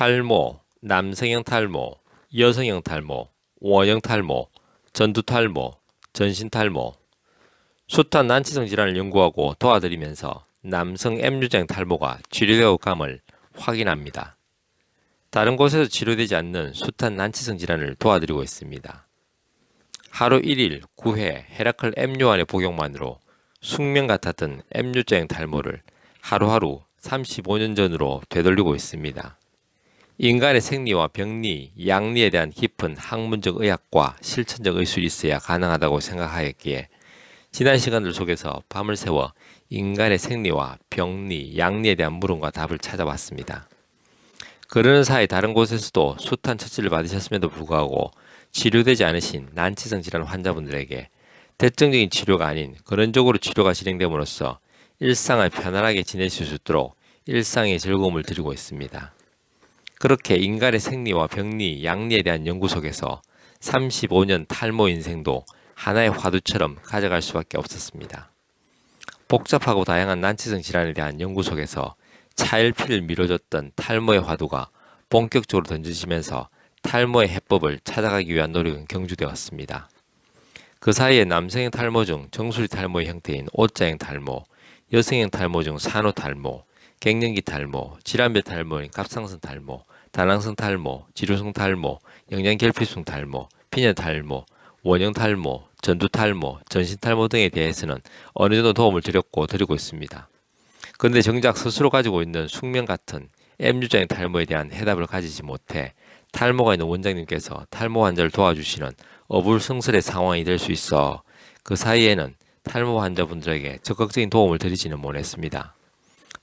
탈모, 남성형 탈모, 여성형 탈모, 원형 탈모, 전두 탈모, 전신 탈모, 숱한 난치성 질환을 연구하고 도와드리면서 남성 M유장 탈모가 치료되고 감을 확인합니다. 다른 곳에서 치료되지 않는 숱한 난치성 질환을 도와드리고 있습니다. 하루 1일 9회 헤라클 M요한의 복용만으로 숙명 같았던 M유장 탈모를 하루하루 35년 전으로 되돌리고 있습니다. 인간의 생리와 병리, 양리에 대한 깊은 학문적 의학과 실천적 의술이 있어야 가능하다고 생각하였기에 지난 시간들 속에서 밤을 새워 인간의 생리와 병리, 양리에 대한 물음과 답을 찾아봤습니다. 그러는 사이 다른 곳에서도 숱한 처치를 받으셨음에도 불구하고 치료되지 않으신 난치성 질환 환자분들에게 대증적인 치료가 아닌 근원적으로 치료가 진행됨으로써 일상을 편안하게 지내실 수 있도록 일상의 즐거움을 드리고 있습니다. 그렇게 인간의 생리와 병리, 양리에 대한 연구 속에서 35년 탈모 인생도 하나의 화두처럼 가져갈 수밖에 없었습니다. 복잡하고 다양한 난치성 질환에 대한 연구 속에서 차일피를 미뤄줬던 탈모의 화두가 본격적으로 던져지면서 탈모의 해법을 찾아가기 위한 노력은 경주되었습니다. 그 사이에 남성형 탈모 중 정수리 탈모의 형태인 O자형 탈모, 여성형 탈모 중 산후 탈모, 갱년기 탈모, 질환별 탈모인 갑상선 탈모, 다낭성 탈모, 지루성 탈모, 영양결핍성 탈모, 피년 탈모, 원형 탈모, 전두 탈모, 전신 탈모 등에 대해서는 어느 정도 도움을 드렸고 드리고 있습니다. 그런데 정작 스스로 가지고 있는 숙명 같은 M유자의 탈모에 대한 해답을 가지지 못해 탈모가 있는 원장님께서 탈모 환자를 도와주시는 어불성설의 상황이 될 수 있어 그 사이에는 탈모 환자분들에게 적극적인 도움을 드리지는 못했습니다.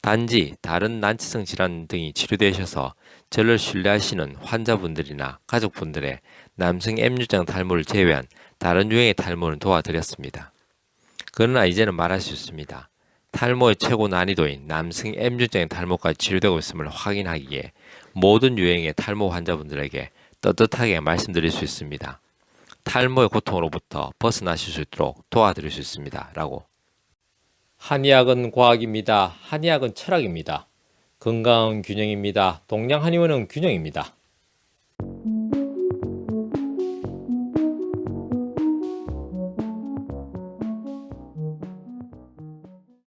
단지 다른 난치성 질환 등이 치료되셔서 저를 신뢰하시는 환자분들이나 가족분들의 남성 M유장 탈모를 제외한 다른 유형의 탈모는 도와드렸습니다. 그러나 이제는 말할 수 있습니다. 탈모의 최고 난이도인 남성 M유장 탈모까지 치료되고 있음을 확인하기에 모든 유형의 탈모 환자분들에게 떳떳하게 말씀드릴 수 있습니다. 탈모의 고통으로부터 벗어나실 수 있도록 도와드릴 수 있습니다. 라고. 한의학은 과학입니다. 한의학은 철학입니다. 건강은 균형입니다. 동양 한의원은 균형입니다.